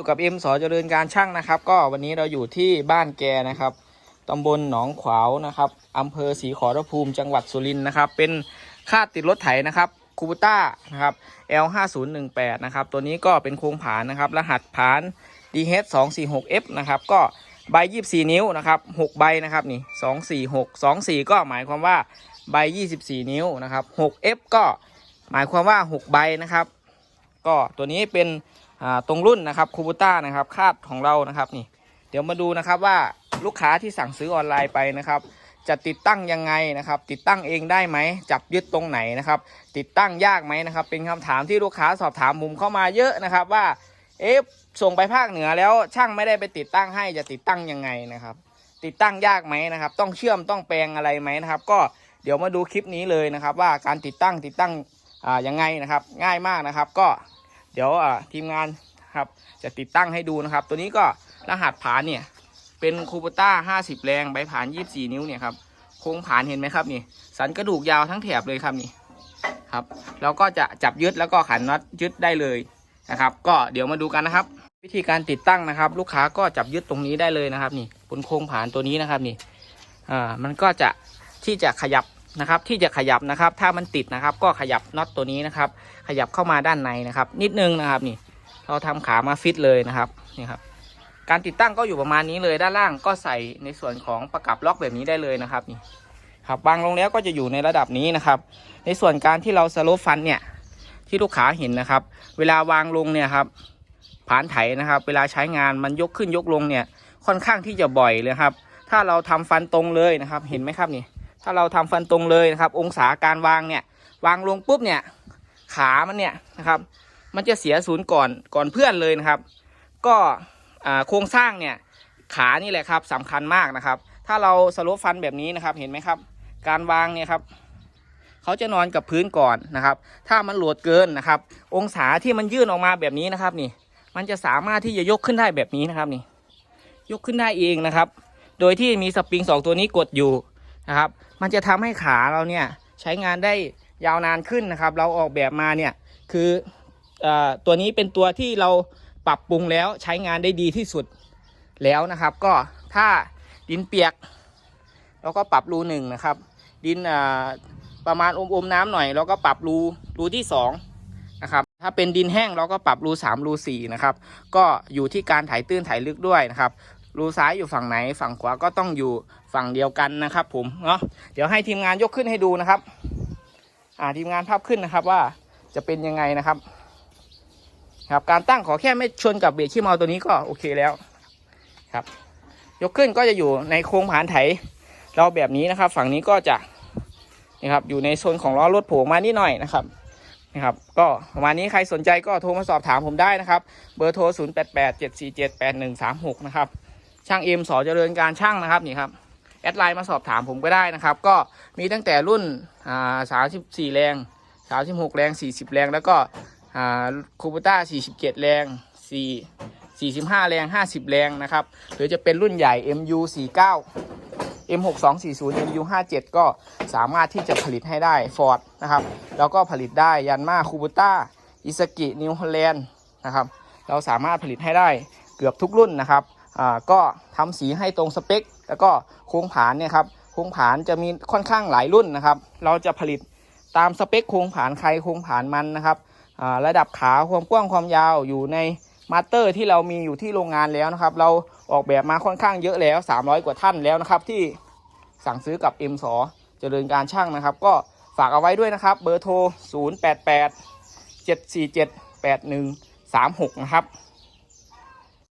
อยู่กับเอ็มสอเจริญการช่างนะครับ ก็วันนี้เราอยู่ที่บ้านแกนะครับตำบลหนองขวาวนะครับอำเภอศรีขอรภูมิจังหวัดสุรินทร์นะครับ เป็นค่าติดรถไถนะครับคูบูต้านะครับ L 5 0 1 8 นะครับ ตัวนี้ก็เป็นโครงผานนะครับ รหัสผาน DH 2 4 6 F นะครับ ก็ใบ 24 นิ้วนะครับ6ใบนะครับนี่ 2 4 6 2 4 ก็หมายความว่าใบ 24 นิ้วนะครับ 6 F ก็หมายความว่า 6 ใบนะครับ ก็ตัวนี้เป็น ตรงรุ่นนะครับคูบูต้านะครับคาดของเรานะครับนี่ เดี๋ยวมาดูนะครับว่าลูกค้าที่สั่งซื้อออนไลน์ไปนะครับ จะติดตั้งยังไงนะครับ ติดตั้งเองได้ไหมจับยึดตรงไหนนะครับ ติดตั้งยากไหมนะครับ เป็นคำถามที่ลูกค้าสอบถามมุมเข้ามาเยอะนะครับว่าเอ๊ะส่งไปภาคเหนือแล้วช่างไม่ได้ไปติดตั้งให้จะติดตั้งยังไงนะครับ ติดตั้งยากไหมนะครับ ต้องเชื่อมต้องแปลงอะไรไหมนะครับ ก็เดี๋ยวมาดูคลิปนี้เลยนะครับ ว่าการติดตั้งติดตั้งอ่ายังไงนะครับ ง่ายมากนะครับ ก็ เดี๋ยวทีมงานครับจะติดตั้งให้ดูนะครับ ตัวนี้ก็รหัสผานเนี่ยเป็นคูปต้า50 แรงใบผาน 24 นิ้วเนี่ยครับโครงผานเห็นไหมครับนี่ สันกระดูกยาวทั้งแถบเลยครับนี่ครับแล้วก็จะจับยึดแล้วก็ขันน็อตยึดได้เลยนะครับ ก็เดี๋ยวมาดูกันนะครับ วิธีการติดตั้งนะครับ ลูกค้าก็จับยึดตรงนี้ได้เลยนะครับ นี่บนโครงผานตัวนี้นะครับนี่อ่ามันก็จะที่จะขยับ นะครับที่จะขยับนะครับ ถ้ามันติดนะครับ ก็ขยับน็อตตัวนี้นะครับ ขยับเข้ามาด้านในนะครับ นิดนึงนะครับนี่ เราทำขามาฟิตเลยนะครับนี่ครับ การติดตั้งก็อยู่ประมาณนี้เลยด้านล่างก็ใส่ในส่วนของประกับล็อกแบบนี้ได้เลยนะครับนี่ครับวางลงแล้วก็จะอยู่ในระดับนี้นะครับ ในส่วนการที่เราสโลปฟันเนี่ยที่ลูกค้าเห็นนะครับ เวลาวางลงเนี่ยครับผานไถนะครับ เวลาใช้งานมันยกขึ้นยกลงเนี่ยค่อนข้างที่จะบ่อยเลยครับ ถ้าเราทำฟันตรงเลยนะครับ เห็นไหมครับนี่ ถ้าเราทำฟันตรงเลยนะครับ องศาการวางเนี่ยวางลงปุ๊บเนี่ยขามันเนี่ยนะครับ มันจะเสียศูนย์ก่อนก่อนเพื่อนเลยนะครับ ก็โครงสร้างเนี่ยขานี่แหละครับสำคัญมากนะครับ ถ้าเราสโลปฟันแบบนี้นะครับเห็นไหมครับ การวางเนี่ยครับเขาจะนอนกับพื้นก่อนนะครับ ถ้ามันโหลดเกินนะครับ องศาที่มันยื่นออกมาแบบนี้นะครับนี่ มันจะสามารถที่จะยกขึ้นได้แบบนี้นะครับนี่ ยกขึ้นได้เองนะครับ โดยที่มีสปริงสองตัวนี้กดอยู่นะครับ มันจะทำให้ขาเราเนี่ยใช้งานได้ยาวนานขึ้นนะครับ เราออกแบบมาเนี่ยคืออตัวนี้เป็นตัวที่เราปรับปรุงแล้วใช้งานได้ดีที่สุดแล้วนะครับ ก็ถ้าดินเปียกเราก็ปรับรูหนึ่งนะครับ ดินประมาณอมๆน้ำหน่อยเราก็ปรับรูรูที่สองนะครับถ้าเป็นดินแห้งเราก็ปรับรูสามรูสี่นะครับก็อยู่ที่การถ่ายตื้นถ่ายลึกด้วยนะครับ รูซ้ายอยู่ฝั่งไหนฝั่งขวาก็ต้องอยู่ฝั่งเดียวกันนะครับ ผมเนาะเดี๋ยวให้ทีมงานยกขึ้นให้ดูนะครับ อ่าทีมงานภาพขึ้นนะครับว่าจะเป็นยังไงนะครับ ครับการตั้งขอแค่ไม่ชนกับเบรกขี้เมาตัวนี้ก็โอเคแล้วครับ ยกขึ้นก็จะอยู่ในโครงผานไถเราแบบนี้นะครับ ฝั่งนี้ก็จะนี่ครับอยู่ในโซนของล้อรถโผล่มานิดหน่อยนะครับนะครับก็ประมาณนี้ใครสนใจก็โทรมาสอบถามผมได้นะครับ เบอร์โทร 0 8 8 7 4 7 8 1 3 6 นะครับ ช่างเอ็มสอเจริญการช่างนะครับนี่ครับแอดไลน์มาสอบถามผมก็ได้นะครับ ก็มีตั้งแต่รุ่นอ่า34แรง36แรง40แรง แล้วก็คูปต้า47แรง4 45แรง50แรงนะครับ หรือจะเป็นรุ่นใหญ่ MU 49 M 6 2 4 0 MU 57 ก็สามารถที่จะผลิตให้ได้ Ford นะครับ แล้วก็ผลิตได้ยันมาคูปต้าอิสกินิวฮอลแลนด์นะครับ เราสามารถผลิตให้ได้เกือบทุกรุ่นนะครับ ก็ทำสีให้ตรงสเปค แล้วก็โครงผานเนี่ยครับโครงผานจะมีค่อนข้างหลายรุ่นนะครับ เราจะผลิตตามสเปคโครงผานใครโครงผานมันนะครับระดับขาความกว้างความยาวอยู่ในมาสเตอร์ที่เรามีอยู่ที่โรงงานแล้วนะครับ เราออกแบบมาค่อนข้างเยอะแล้ว 300 กว่าท่านแล้วนะครับ ที่สั่งซื้อกับ M สอเจริญการช่างนะครับ ก็ฝากเอาไว้ด้วยนะครับ เบอร์โทร 088 747 8136 นะครับ